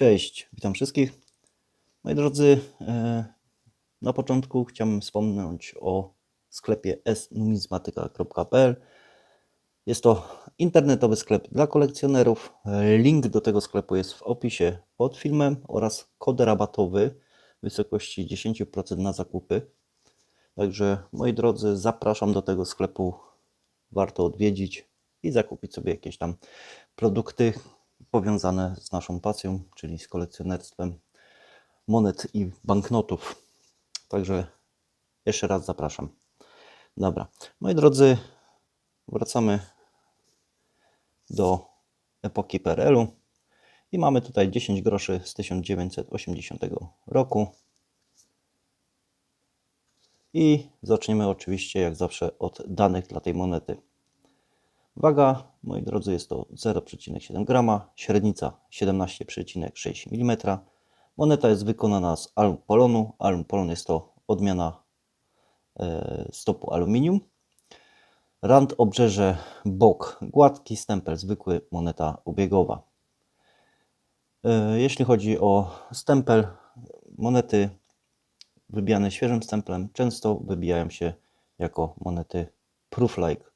Cześć, witam wszystkich. Moi drodzy, e, na początku chciałbym wspomnieć o sklepie snumizmatyka.pl. Jest to internetowy sklep dla kolekcjonerów. Link do tego sklepu jest w opisie pod filmem oraz kod rabatowy w wysokości 10% na zakupy. Także moi drodzy, zapraszam do tego sklepu. Warto odwiedzić i zakupić sobie jakieś tam produkty powiązane z naszą pasją, czyli z kolekcjonerstwem monet i banknotów. Także jeszcze raz zapraszam. Dobra, moi drodzy, wracamy do epoki PRL-u i mamy tutaj 10 groszy z 1980 roku. I zaczniemy oczywiście, jak zawsze, od danych dla tej monety. Waga, moi drodzy, jest to 0,7 g, średnica 17,6 mm. Moneta jest wykonana z alum polonu. Alum polon jest to odmiana e, stopu aluminium. Rand obrzeże bok gładki, stempel zwykły, moneta ubiegowa. E, Jeśli chodzi o stempel, monety wybijane świeżym stemplem często wybijają się jako monety proof-like.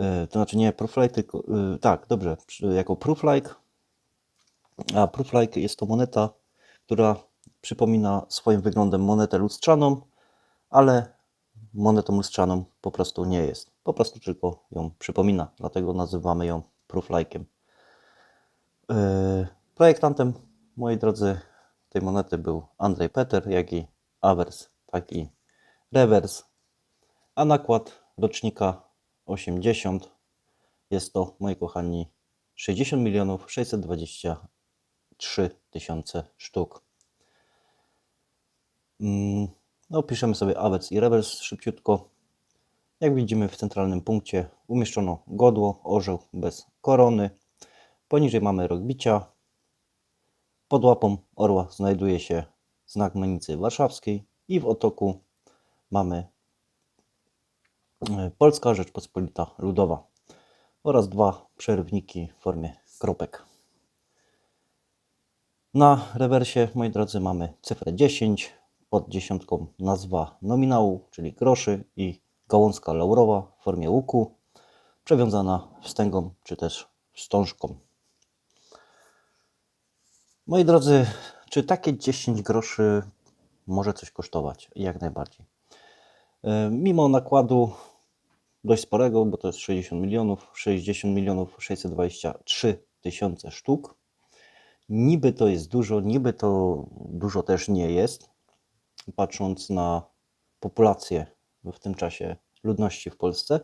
E, To znaczy nie proof-like, tylko e, tak, dobrze, jako proof-like. A proof-like jest to moneta, która przypomina swoim wyglądem monetę lustrzaną, ale monetą lustrzaną po prostu nie jest. Po prostu tylko ją przypomina, dlatego nazywamy ją proof-like'iem. E, Projektantem, moi drodzy, tej monety był Andrzej Peter, jak i awers, tak i rewers. A nakład rocznika 80 jest to, moi kochani, 60 milionów 623 tysiące sztuk. Mm, No, piszemy sobie awers i rewers szybciutko. Jak widzimy w centralnym punkcie umieszczono godło, orzeł bez korony. Poniżej mamy rok bicia. Pod łapą orła znajduje się znak Menicy Warszawskiej i w otoku mamy Polska Rzeczpospolita Ludowa oraz dwa przerywniki w formie kropek. Na rewersie, moi drodzy, mamy cyfrę 10, pod dziesiątką nazwa nominału, czyli groszy i gałązka laurowa w formie łuku, przewiązana wstęgą czy też wstążką. Moi drodzy, czy takie 10 groszy może coś kosztować? Jak najbardziej. E, Mimo nakładu dość sporego, bo to jest 60 milionów, 60 milionów 623 tysiące sztuk. Niby to jest dużo, niby to dużo też nie jest, patrząc na populację w tym czasie ludności w Polsce.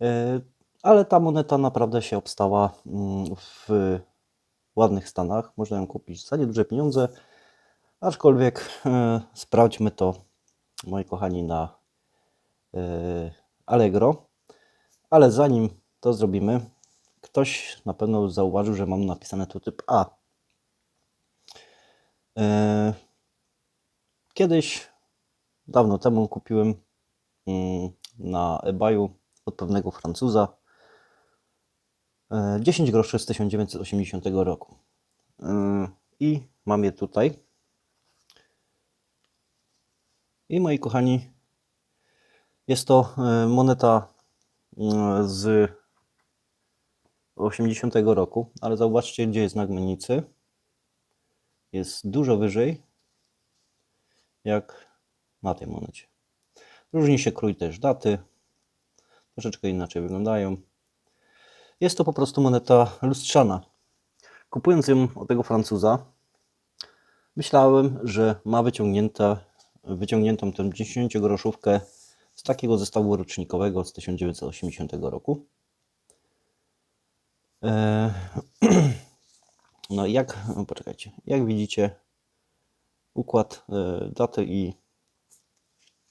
E, Ale ta moneta naprawdę się obstała mm, w ładnych stanach. Można ją kupić za nieduże pieniądze, aczkolwiek e, sprawdźmy to, moi kochani, na e, Allegro. Ale zanim to zrobimy, ktoś na pewno zauważył, że mam napisane tu typ A. E, Kiedyś, dawno temu, kupiłem mm, na eBayu od pewnego Francuza e, 10 groszy z 1980 roku. E, I mam je tutaj. I moi kochani, jest to e, moneta mm, z 80 roku, ale zauważcie, gdzie jest znak Menicy. Jest dużo wyżej, jak na tej monecie. Różni się krój też daty, troszeczkę inaczej wyglądają. Jest to po prostu moneta lustrzana. Kupując ją od tego Francuza, myślałem, że ma wyciągnięte, wyciągniętą tę 10-groszówkę z takiego zestawu rocznikowego z 1980 roku. Eee, No jak, no poczekajcie, jak widzicie, układ e, daty i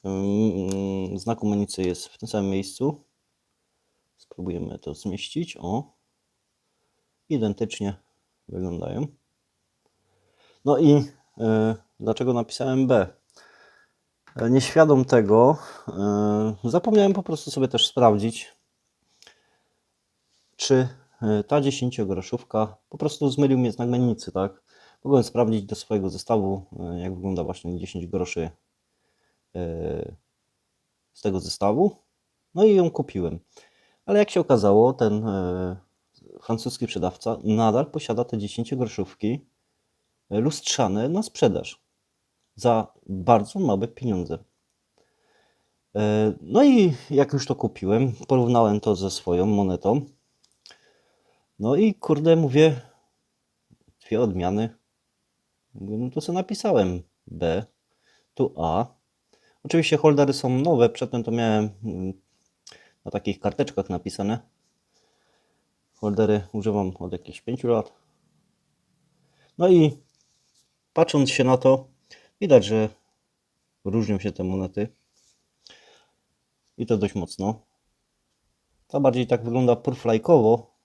mm, znaku Menicy jest w tym samym miejscu. Spróbujemy to zmieścić. O, identycznie wyglądają. No i e, dlaczego napisałem B? E, Nieświadom tego, e, zapomniałem po prostu sobie też sprawdzić, czy e, ta 10-groszówka po prostu zmylił mnie znak mennicy, tak? Mogłem sprawdzić do swojego zestawu, jak wygląda właśnie 10 groszy z tego zestawu. No i ją kupiłem. Ale jak się okazało, ten francuski sprzedawca nadal posiada te 10 groszówki lustrzane na sprzedaż za bardzo małe pieniądze. E, No i jak już to kupiłem, porównałem to ze swoją monetą. No i kurde, mówię, dwie odmiany. Mówię, No to co napisałem B, tu A. Oczywiście holdery są nowe, przedtem to miałem mm, na takich karteczkach napisane. Holdery używam od jakichś 5 lat. No i patrząc się na to, widać, że różnią się te monety. I to dość mocno. Ta bardziej tak wygląda purflajkowo,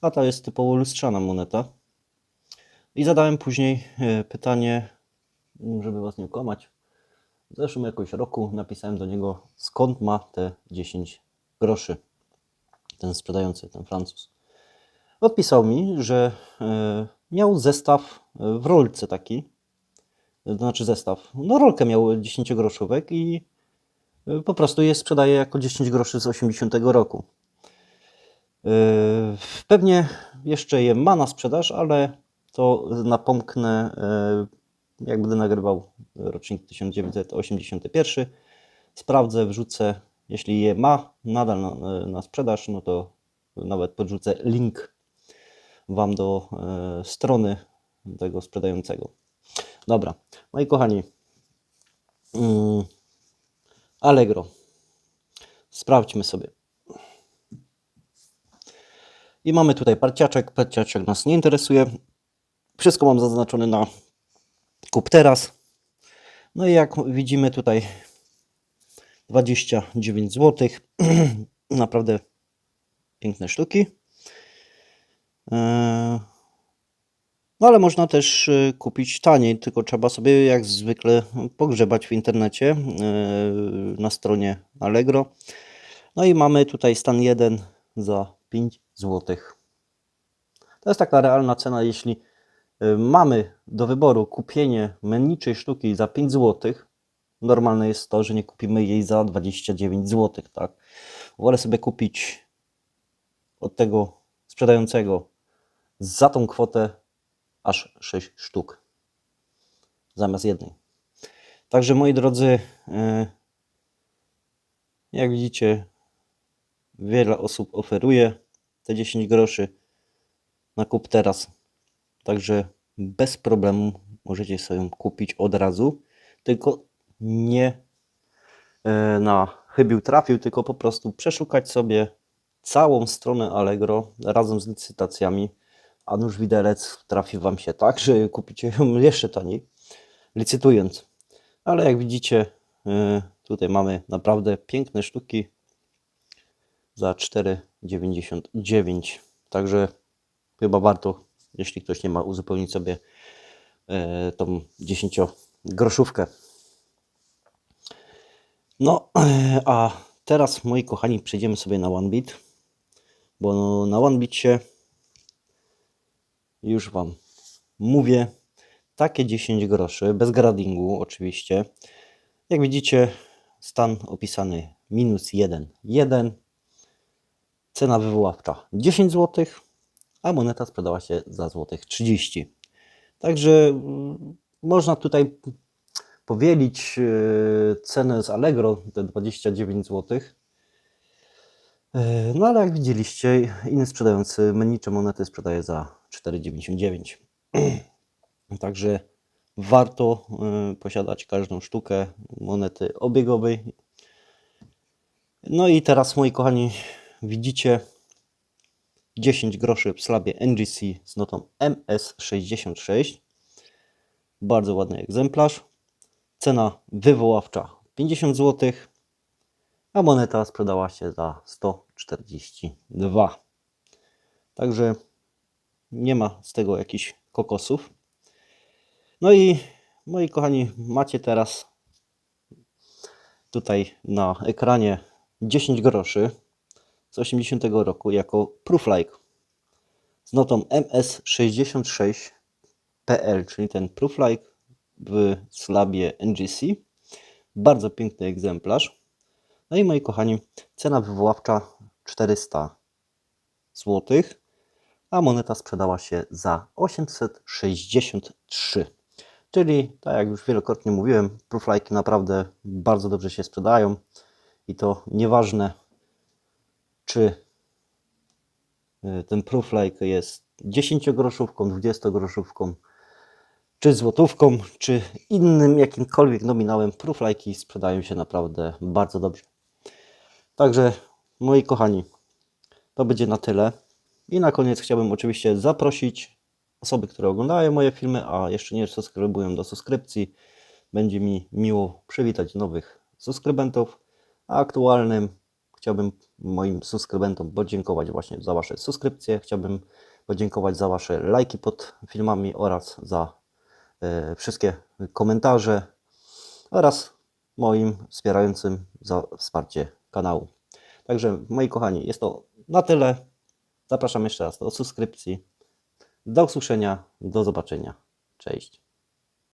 a ta jest typowo lustrzana moneta. I zadałem później e, pytanie, żeby was nie okłamać. W zeszłym jakoś roku napisałem do niego, skąd ma te 10 groszy. Ten sprzedający, ten Francuz. Odpisał mi, że e, miał zestaw w rolce taki. To znaczy zestaw. No rolkę miał 10 groszówek i e, po prostu je sprzedaje jako 10 groszy z 80 roku. Yy, Pewnie jeszcze je ma na sprzedaż, ale to napomknę, yy, jak będę nagrywał rocznik 1981. Sprawdzę, wrzucę, jeśli je ma nadal na, na sprzedaż, no to nawet podrzucę link Wam do strony tego sprzedającego. Dobra, moi kochani, mm, Allegro. Sprawdźmy sobie. I mamy tutaj parciaczek. Parciaczek nas nie interesuje. Wszystko mam zaznaczone na kup teraz. No i jak widzimy tutaj 29 zł. Naprawdę piękne sztuki. Eee, No ale można też y, kupić taniej, tylko trzeba sobie jak zwykle pogrzebać w internecie eee, na stronie Allegro. No i mamy tutaj stan 1 za 5 zł. To jest taka realna cena, jeśli y, mamy do wyboru kupienie menniczej sztuki za 5 zł. Normalne jest to, że nie kupimy jej za 29 zł, tak? Wolę sobie kupić od tego sprzedającego za tą kwotę aż 6 sztuk zamiast jednej. Także moi drodzy, y, jak widzicie, wiele osób oferuje te 10 groszy na kup teraz. Także bez problemu możecie sobie kupić od razu. Tylko nie e, na chybił trafił, tylko po prostu przeszukać sobie całą stronę Allegro razem z licytacjami. A nuż widelec trafi Wam się tak, że kupicie ją jeszcze taniej, licytując. Ale jak widzicie, e, tutaj mamy naprawdę piękne sztuki za 4,99. Także chyba warto, jeśli ktoś nie ma, uzupełnić sobie e, tą 10 groszówkę. No, a teraz moi kochani przejdziemy sobie na OneBit, bo na OneBicie już Wam mówię, takie 10 groszy, bez gradingu oczywiście. Jak widzicie, stan opisany minus 1, 1. Cena wywoławcza 10 zł, a moneta sprzedała się za złotych 30. Także mm, można tutaj powielić e, cenę z Allegro, te 29 zł. E, No ale jak widzieliście, inny sprzedający mennicze monety sprzedaje za 4,99. Także warto e, posiadać każdą sztukę monety obiegowej. No i teraz moi kochani, widzicie 10 groszy w slabie NGC z notą MS66. Bardzo ładny egzemplarz. Cena wywoławcza 50 zł, a moneta sprzedała się za 142. Także nie ma z tego jakichś kokosów. No i moi kochani, macie teraz tutaj na ekranie 10 groszy z 80 roku jako proof like. z notą MS66PL, czyli ten Prooflike w slabie NGC. Bardzo piękny egzemplarz. No i moi kochani, cena wywoławcza 400 zł, a moneta sprzedała się za 863. Czyli, tak jak już wielokrotnie mówiłem, Prooflike naprawdę bardzo dobrze się sprzedają i to nieważne, czy y, ten Prooflike jest 10-groszówką, 20-groszówką, czy złotówką, czy innym jakimkolwiek nominałem, Prooflike'i sprzedają się naprawdę bardzo dobrze. Także, moi kochani, to będzie na tyle. I na koniec chciałbym oczywiście zaprosić osoby, które oglądają moje filmy, a jeszcze nie subskrybują do subskrypcji. Będzie mi miło przywitać nowych subskrybentów, a aktualnym chciałbym moim subskrybentom podziękować właśnie za Wasze subskrypcje. Chciałbym podziękować za Wasze lajki pod filmami oraz za e, wszystkie komentarze oraz moim wspierającym za wsparcie kanału. Także moi kochani, jest to na tyle. Zapraszam jeszcze raz do subskrypcji. Do usłyszenia, do zobaczenia. Cześć.